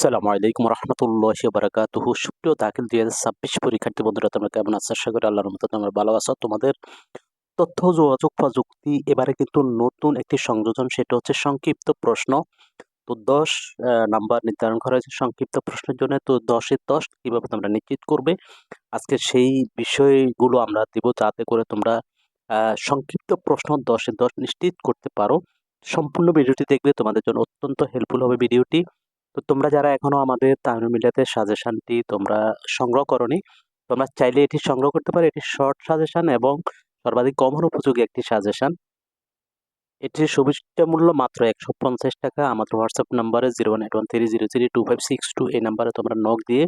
সালামু আলাইকুম রহমতুল্লাহ বারাকাতুহু সুপ্রিয় দাখিল দুই হাজার ছাব্বিশ পরীক্ষার্থী বন্ধুরা, তোমরা কেমন আছো? আশা করি আল্লাহর মতো তোমরা ভালো আছো। তোমাদের তথ্য, যোগাযোগ, প্রযুক্তি এবারে কিন্তু নতুন একটি সংযোজন, সেটা হচ্ছে সংক্ষিপ্ত প্রশ্ন। তো দশ নাম্বার নির্ধারণ করা হয়েছে সংক্ষিপ্ত প্রশ্নের জন্য। তো দশের দশ কীভাবে তোমরা নিশ্চিত করবে? আজকে সেই বিষয়গুলো আমরা দিব যাতে করে তোমরা সংক্ষিপ্ত প্রশ্ন দশের দশ নিশ্চিত করতে পারো। সম্পূর্ণ ভিডিওটি দেখবে, তোমাদের জন্য অত্যন্ত হেল্পফুল হবে ভিডিওটি। তো তোমরা যারা এখনও আমাদের তামিল মিডিয়াতে সাজেশনটি তোমরা সংগ্রহ করনি, তোমরা চাইলে এটি সংগ্রহ করতে পারো। এটি শর্ট সাজেশন এবং সর্বাধিক কমন উপযোগী একটি সাজেশন। এটির সুবিধা মূল্য মাত্র একশো পঞ্চাশ টাকা। আমাদের হোয়াটসঅ্যাপ নাম্বারে zero one eight one three zero three two five six two এই নাম্বারে তোমরা নক দিয়ে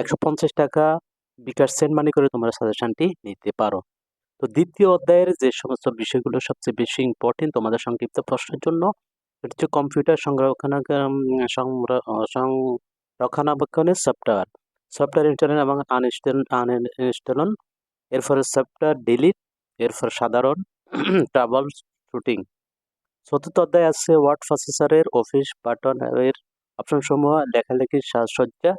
একশো পঞ্চাশ টাকা বিকাশ সেন্ড মানি করে তোমরা সাজেশনটি নিতে পারো। তো দ্বিতীয় অধ্যায়ের যে সমস্ত বিষয়গুলো সবচেয়ে বেশি ইম্পর্টেন্ট তোমাদের সংক্ষিপ্ত প্রশ্নের জন্য হচ্ছে কম্পিউটার সংরক্ষণ সংরক্ষণাবেক্ষণের সফটওয়্যার সফটওয়্যার ইনস্টলেন এবং আনইনস্টল আনইনস্টলন এরপরে সফটওয়্যার ডিলিট এরপর সাধারণ ট্রাবল শুটিং চতুর্থ অধ্যায় আছে ওয়ার্ড প্রসেসরের অফিস বাটন এর অপশনসমূহ লেখালেখির সাজসজ্জা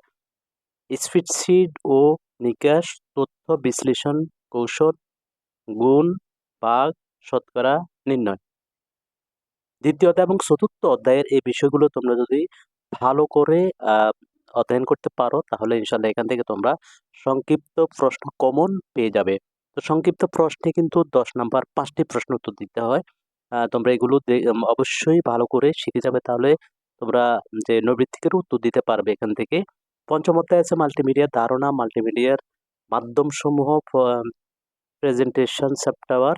স্পিডশিট ও নিকাশ, তথ্য বিশ্লেষণ, কৌশল, গুণ বাঘ শতকরা, নির্ণয়। দ্বিতীয় অধ্যায় এবং চতুর্থ অধ্যায়ের এই বিষয়গুলো তোমরা যদি ভালো করে অধ্যয়ন করতে পারো, তাহলে ইনশাল্লাহ এখান থেকে তোমরা সংক্ষিপ্ত প্রশ্ন কমন পেয়ে যাবে। তো সংক্ষিপ্ত প্রশ্নে কিন্তু দশ নাম্বার পাঁচটি প্রশ্ন উত্তর দিতে হয়। তোমরা এগুলো অবশ্যই ভালো করে শিখে যাবে, তাহলে তোমরা যে নৈবৃত্তিকের উত্তর দিতে পারবে এখান থেকে। পঞ্চম অধ্যায় আছে মাল্টিমিডিয়ার ধারণা মাল্টিমিডিয়ার মাধ্যমসমূহ presentation software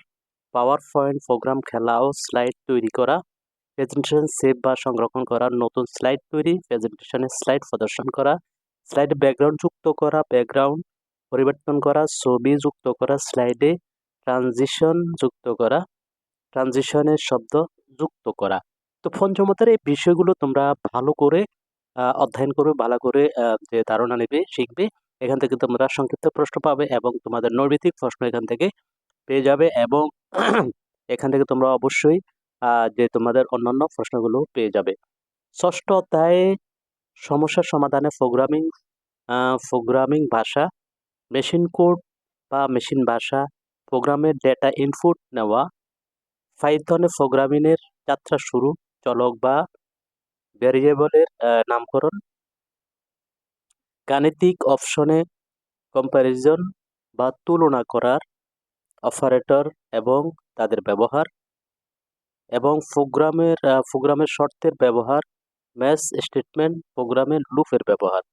PowerPoint program খেলা ও স্লাইড তৈরি করা। প্রেজেন্টেশন সেভ বা সংরক্ষণ করা, নতুন স্লাইড তৈরি প্রেজেন্টেশনের স্লাইড প্রদর্শন করা স্লাইড ব্যাকগ্রাউন্ড যুক্ত করা ব্যাকগ্রাউন্ড পরিবর্তন করা, ছবি যুক্ত করা স্লাইডে ট্রানজিশন যুক্ত করা ট্রানজিশনের শব্দ যুক্ত করা। তো পঞ্চমতের এই বিষয়গুলো তোমরা ভালো করে অধ্যয়ন করবে, ভালো করে যে ধারণা নেবে, শিখবে, এখান থেকে তোমরা সংক্ষিপ্ত প্রশ্ন পাবে এবং তোমাদের নৈবিতিক প্রশ্ন এখান থেকে পেয়ে যাবে এবং এখান থেকে তোমরা অবশ্যই যে তোমাদের অন্যান্য প্রশ্নগুলো পেয়ে যাবে। ষষ্ঠ অধ্যায়ে সমস্যার সমাধানে প্রোগ্রামিং প্রোগ্রামিং ভাষা মেশিন কোড বা মেশিন ভাষা প্রোগ্রামের ডেটা ইনপুট নেওয়া ফাইভ ফাইথনে প্রোগ্রামিংয়ের যাত্রা শুরু, চলক বা ভ্যারিয়েবলের নামকরণ, গাণিতিক অপশনে কম্প্যারিজন বা তুলনা করার অপারেটর এবং তাদের ব্যবহার এবং প্রোগ্রামের প্রোগ্রামের শর্তের ব্যবহার ম্যাচ স্টেটমেন্ট প্রোগ্রামের লুপের ব্যবহার।